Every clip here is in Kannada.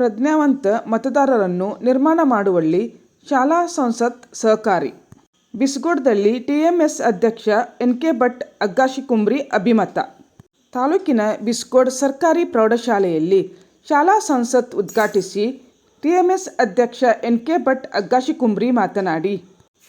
ಪ್ರಜ್ಞಾವಂತ ಮತದಾರರನ್ನು ನಿರ್ಮಾಣ ಮಾಡುವಲ್ಲಿ ಶಾಲಾ ಸಂಸತ್ ಸಹಕಾರಿ. ಬಿಸ್ಗೋಡ್ದಲ್ಲಿ ಟಿಎಂಎಸ್ ಅಧ್ಯಕ್ಷ ಎನ್ ಕೆ ಭಟ್ ಅಗ್ಗಾಶಿಕುಂಬ್ರಿ ಅಭಿಮತ. ತಾಲೂಕಿನ ಬಿಸ್ಗೋಡ್ ಸರ್ಕಾರಿ ಪ್ರೌಢಶಾಲೆಯಲ್ಲಿ ಶಾಲಾ ಸಂಸತ್ ಉದ್ಘಾಟಿಸಿ ಟಿಎಂಎಸ್ ಅಧ್ಯಕ್ಷ ಎನ್ ಕೆ ಭಟ್ ಅಗ್ಗಾಶಿಕುಂಬ್ರಿ ಮಾತನಾಡಿ,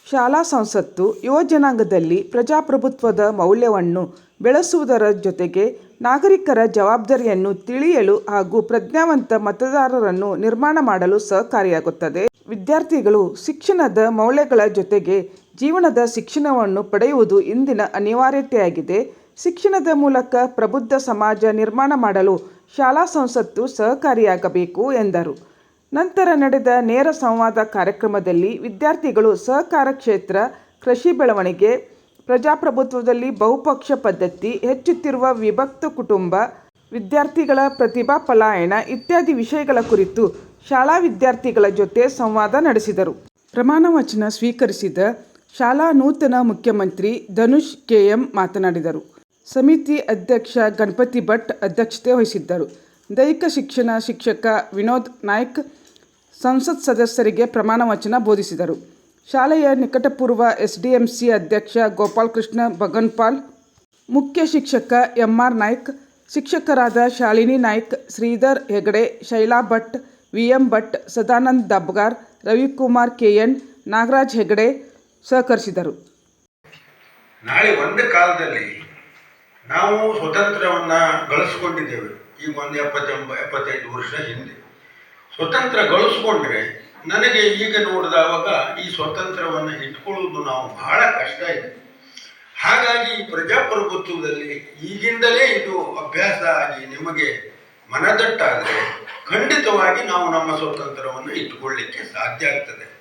ಶಾಲಾ ಸಂಸತ್ತು ಯುವ ಜನಾಂಗದಲ್ಲಿ ಪ್ರಜಾಪ್ರಭುತ್ವದ ಮೌಲ್ಯವನ್ನು ಬೆಳೆಸುವುದರ ಜೊತೆಗೆ ನಾಗರಿಕರ ಜವಾಬ್ದಾರಿಯನ್ನು ತಿಳಿಯಲು ಹಾಗೂ ಪ್ರಜ್ಞಾವಂತ ಮತದಾರರನ್ನು ನಿರ್ಮಾಣ ಮಾಡಲು ಸಹಕಾರಿಯಾಗುತ್ತದೆ. ವಿದ್ಯಾರ್ಥಿಗಳು ಶಿಕ್ಷಣದ ಮೌಲ್ಯಗಳ ಜೊತೆಗೆ ಜೀವನದ ಶಿಕ್ಷಣವನ್ನು ಪಡೆಯುವುದು ಇಂದಿನ ಅನಿವಾರ್ಯತೆಯಾಗಿದೆ. ಶಿಕ್ಷಣದ ಮೂಲಕ ಪ್ರಬುದ್ಧ ಸಮಾಜ ನಿರ್ಮಾಣ ಮಾಡಲು ಶಾಲಾ ಸಂಸತ್ತು ಸಹಕಾರಿಯಾಗಬೇಕು ಎಂದರು. ನಂತರ ನಡೆದ ನೇರ ಸಂವಾದ ಕಾರ್ಯಕ್ರಮದಲ್ಲಿ ವಿದ್ಯಾರ್ಥಿಗಳು ಸಹಕಾರ ಕ್ಷೇತ್ರ ಕೃಷಿ ಬೆಳವಣಿಗೆ ಪ್ರಜಾಪ್ರಭುತ್ವದಲ್ಲಿ ಬಹುಪಕ್ಷ ಪದ್ಧತಿ, ಹೆಚ್ಚುತ್ತಿರುವ ವಿಭಕ್ತ ಕುಟುಂಬ, ವಿದ್ಯಾರ್ಥಿಗಳ ಪ್ರತಿಭಾ ಪಲಾಯನ ಇತ್ಯಾದಿ ವಿಷಯಗಳ ಕುರಿತು ಶಾಲಾ ವಿದ್ಯಾರ್ಥಿಗಳ ಜೊತೆ ಸಂವಾದ ನಡೆಸಿದರು. ಪ್ರಮಾಣ ವಚನ ಸ್ವೀಕರಿಸಿದ ಶಾಲಾ ನೂತನ ಮುಖ್ಯಮಂತ್ರಿ ಧನುಷ್ ಕೆಎಂ ಮಾತನಾಡಿದರು. ಸಮಿತಿ ಅಧ್ಯಕ್ಷ ಗಣಪತಿ ಭಟ್ ಅಧ್ಯಕ್ಷತೆ ವಹಿಸಿದ್ದರು. ದೈಹಿಕ ಶಿಕ್ಷಣ ಶಿಕ್ಷಕ ವಿನೋದ್ ನಾಯ್ಕ್ ಸಂಸತ್ ಸದಸ್ಯರಿಗೆ ಪ್ರಮಾಣ ವಚನ ಬೋಧಿಸಿದರು. ಶಾಲೆಯ ನಿಕಟಪೂರ್ವ ಸಿ ಅಧ್ಯಕ್ಷ ಗೋಪಾಲಕೃಷ್ಣ ಬಗನ್ಪಾಲ್, ಮುಖ್ಯ ಶಿಕ್ಷಕ ಎಂ ಆರ್ ನಾಯ್ಕ್, ಶಿಕ್ಷಕರಾದ Shalini Naik, Shridhar Hegde, Shaila Bhat V M Bhat, Sadanand Dabgar, Ravikumar K N, Nagaraj Hegde ಸಹಕರಿಸಿದರು. ನಾಳೆ ಒಂದು ಕಾಲದಲ್ಲಿ ನಾವು ಸ್ವತಂತ್ರವನ್ನು ಗಳಿಸ್ಕೊಂಡಿದ್ದೇವೆ. ಈಗ ಒಂದು ಎಪ್ಪತ್ತೆಂಬ, ಎಪ್ಪತ್ತೈದು ವರ್ಷ ಹಿಂದೆ. ಸ್ವತಂತ್ರ ಗಳಿಸ್ಕೊಂಡ್ರೆ ನನಗೆ ಈಗ ನೋಡಿದವಾಗ ಈ ಸ್ವತಂತ್ರವನ್ನು ಇಟ್ಕೊಳ್ಳೋದು ನಾವು ಬಹಳ ಕಷ್ಟ ಇದೆ. ಹಾಗಾಗಿ ಪ್ರಜಾಪ್ರಭುತ್ವದಲ್ಲಿ ಈಗಿಂದಲೇ ಇದು ಅಭ್ಯಾಸ ಆಗಿ ನಿಮಗೆ ಮನದಟ್ಟಾದರೆ ಖಂಡಿತವಾಗಿ ನಾವು ನಮ್ಮ ಸ್ವತಂತ್ರವನ್ನು ಇಟ್ಟುಕೊಳ್ಳಿಕ್ಕೆ ಸಾಧ್ಯ ಆಗ್ತದೆ.